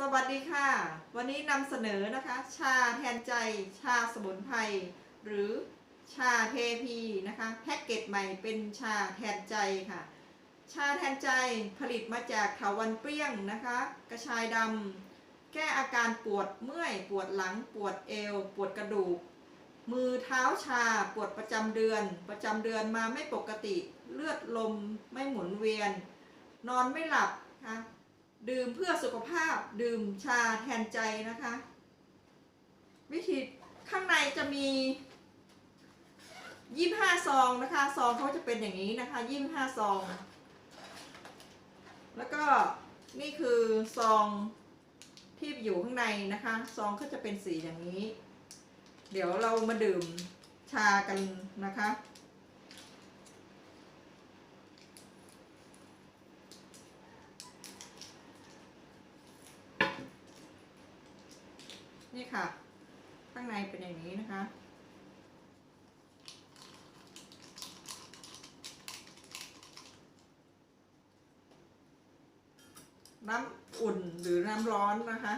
สวัสดีค่ะ วันนี้นำเสนอนะคะ ชาแทนใจ ชาสมุนไพรหรือชาเทพีนะคะแพ็กเกจใหม่เป็นชาแทนใจค่ะ ชาแทนใจผลิตมาจากเถาวันเปรี้ยงนะคะ กระชายดำแก้อาการปวดเมื่อย ปวดหลัง ปวดเอว ปวดกระดูก มือเท้าชาปวดประจำเดือน ประจำเดือนมาไม่ปกติ เลือดลมไม่หมุนเวียน นอนไม่หลับค่ะ ดื่มเพื่อสุขภาพดื่มชาแทนใจนะคะ วิธีข้างในจะมียี่ห้าซองนะคะซองเขาจะเป็นอย่างนี้นะคะยี่ห้าซอง แล้วก็นี่คือซองที่อยู่ข้างในนะคะซองก็จะเป็นสีอย่างนี้ เดี๋ยวเรามาดื่มชากันนะคะ นี่ค่ะ ข้างในเป็นอย่างนี้นะคะ น้ำอุ่นหรือน้ำร้อนนะคะ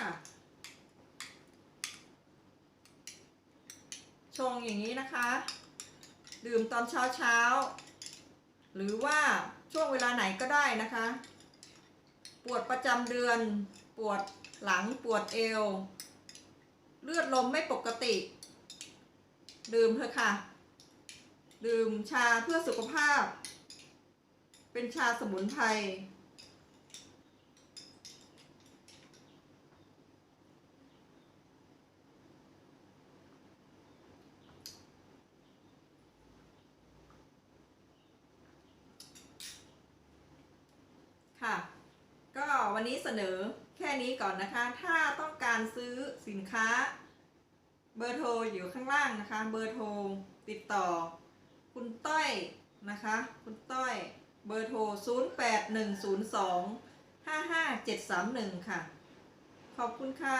ค่ะ ชงอย่างนี้นะคะ ดื่มตอนเช้าเช้า หรือว่าช่วงเวลาไหนก็ได้นะคะ ปวดประจำเดือน ปวดหลังปวดเอว เลือดลมไม่ปกติ ดื่มเถอะค่ะ ดื่มชาเพื่อสุขภาพ เป็นชาสมุนไพร ค่ะ ก็วันนี้เสนอแค่นี้ก่อนนะคะ ถ้าต้องการซื้อสินค้า เบอร์โทรอยู่ข้างล่างนะคะ เบอร์โทรติดต่อ คุณต้อยนะคะ คุณต้อยเบอร์โทร 0810255731 ค่ะ ขอบคุณค่ะ